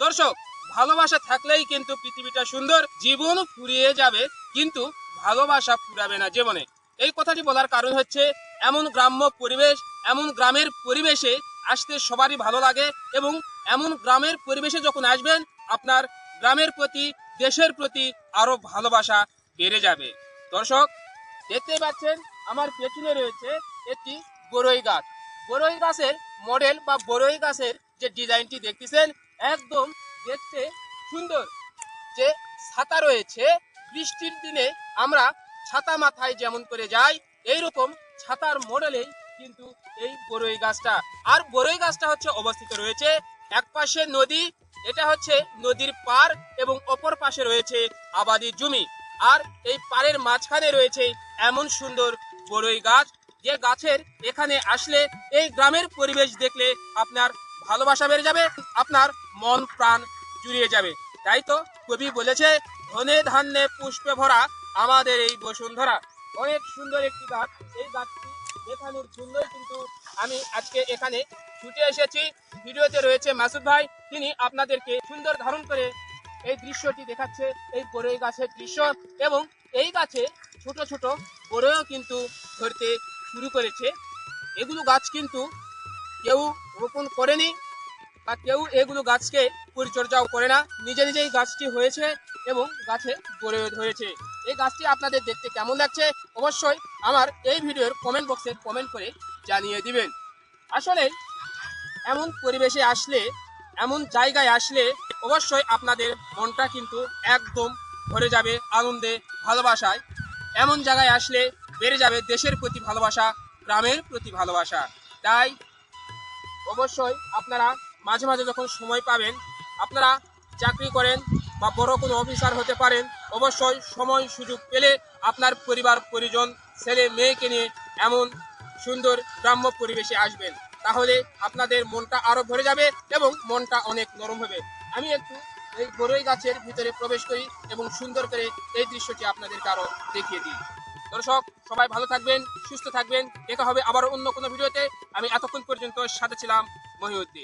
দর্শক, ভালোবাসা থাকলেই কিন্তু পৃথিবীটা সুন্দর, জীবন ফুরিয়ে যাবে, কিন্তু ভালোবাসা ফুরাবে না জীবনে। এই কথাটি বলার কারণ হচ্ছে, এমন গ্রাম্য পরিবেশ, এমন গ্রামের পরিবেশে আসতে সবারই ভালো লাগে এবং এমন গ্রামের পরিবেশে যখন আসবেন, আপনার গ্রামের প্রতি, দেশের প্রতি আরও ভালোবাসা বেড়ে যাবে। দর্শক দেখতে পাচ্ছেন, আমার পেছনে রয়েছে একটি বরই গাছ। বরই গাছের মডেল বা বরই গাছের যে ডিজাইনটি দেখতেছেন একদম দেখতে সুন্দর। যে ছাতা রয়েছে, বৃষ্টির দিনে আমরা ছাতা মাথায় যেমন করে যাই, এইরকম ছাতার মডেলেই কিন্তু এই বরই গাছটা। আর বরই গাছটা হচ্ছে অবস্থিত রয়েছে এক পাশে নদী, এটা হচ্ছে নদীর পার এবং অপর পাশে রয়েছে আবাদি জমি। আর এই পাড়ের মাঝখানে রয়েছে এমন সুন্দর বরই গাছ। যে গাছের এখানে আসলে এই গ্রামের পরিবেশ দেখলে আপনার ভালোবাসা বেড়ে যাবে, আপনার মন, প্রাণ জুড়িয়ে যাবে। তাই তো কবি বলেছে, ধনে ধান্যে পুষ্পে ভরা আমাদের এই বসুন্ধরা। অনেক সুন্দর একটি গাছ, এই গাছটি দেখানোর জন্যই কিন্তু আমি আজকে এখানে ছুটে এসেছি। ভিডিওতে রয়েছে মাসুদ ভাই, তিনি আপনাদেরকে সুন্দর ধারণ করে এই দৃশ্যটি দেখাচ্ছে, এই বড়ই গাছের দৃশ্য এবং এই গাছে ছোট ছোট বড়ইও কিন্তু ধরতে শুরু করেছে। এগুলো গাছ কিন্তু কেউ রোপণ করেনি বা কেউ এগুলো গাছকে পরিচর্যাও করে না। নিজে নিজেই গাছটি হয়েছে এবং গাছে গড়ে ধরেছে। এই গাছটি আপনাদের দেখতে কেমন লাগছে অবশ্যই আমার এই ভিডিওর কমেন্ট বক্সে কমেন্ট করে জানিয়ে দিবেন। আসলে এমন পরিবেশে আসলে, এমন জায়গায় আসলে অবশ্যই আপনাদের মনটা কিন্তু একদম ভরে যাবে আনন্দে, ভালোবাসায়। এমন জায়গায় আসলে বেড়ে যাবে দেশের প্রতি ভালোবাসা, গ্রামের প্রতি ভালোবাসা। তাই অবশ্যই আপনারা মাঝে মাঝে যখন সময় পাবেন, আপনারা চাকরি করেন বা বড় কোনো অফিসার হতে পারেন, অবশ্যই সময় সুযোগ পেলে আপনার পরিবার, পরিজন, ছেলে, মেয়েকে নিয়ে এমন সুন্দর গ্রাম্য পরিবেশে আসবেন। তাহলে আপনাদের মনটা আরও ভরে যাবে এবং মনটা অনেক নরম হবে। আমি একটু এই বড়ই গাছের ভিতরে প্রবেশ করি এবং সুন্দর করে এই দৃশ্যটি আপনাদেরকে আরও দেখিয়ে দিই। দর্শক, সবাই ভালো থাকবেন, সুস্থ থাকবেন। দেখা হবে আবার অন্য কোনো ভিডিওতে। আমি এতক্ষণ পর্যন্ত সাথে ছিলাম মহিউদ্দিন।